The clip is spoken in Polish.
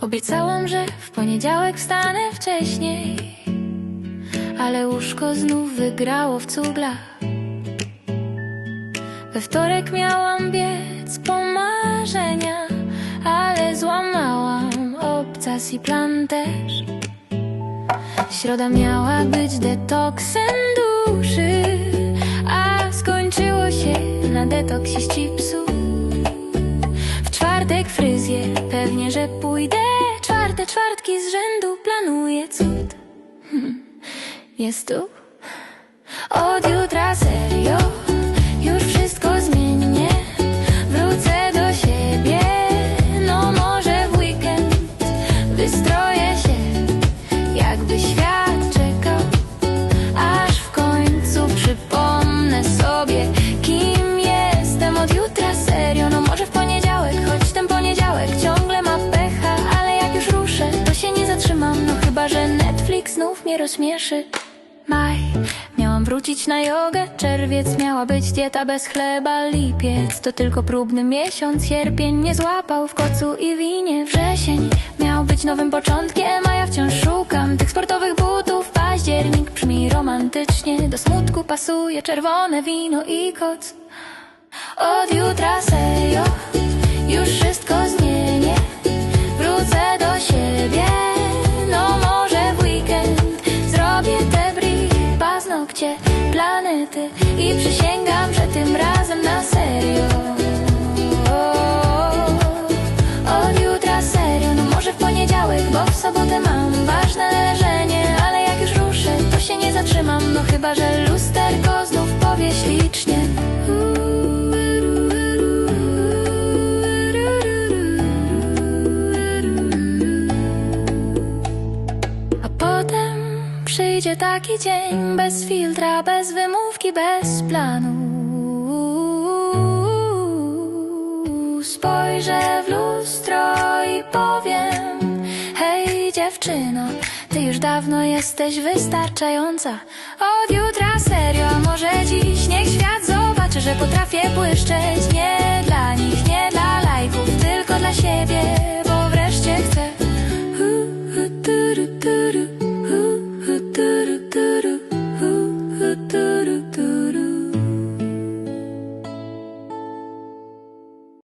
Obiecałam, że w poniedziałek wstanę wcześniej, ale łóżko znów wygrało w cuglach. We wtorek miałam biec po marzenia, ale złamałam obcas i plan też. Środa miała być detoksem duszy, a skończyło się na detoksie z chipsów. Czwartek fryzjer, pewnie, że pójdę. Czwarte czwartki z rzędu planuję cud. Hmm, Jest tu? Od jutra serio, znów mnie. Maj, miałam wrócić na jogę, czerwiec miała być dieta bez chleba, lipiec to tylko próbny miesiąc, sierpień mnie złapał w kocu i winie, wrzesień miał być nowym początkiem, a ja wciąż szukam tych sportowych butów, październik brzmi romantycznie, do smutku pasuje czerwone wino i koc. Od jutra planety i przysięgam, że tym razem na serio. Od jutra serio, no może w poniedziałek, bo w sobotę mam ważne leżenie, ale jak już ruszę, to się nie zatrzymam, no chyba, że przyjdzie taki dzień bez filtra, bez wymówki, bez planu. Spojrzę w lustro i powiem: Hej, dziewczyno, ty już dawno jesteś wystarczająca. Od jutra serio, może dziś niech świat zobaczy, że potrafię błyszczeć.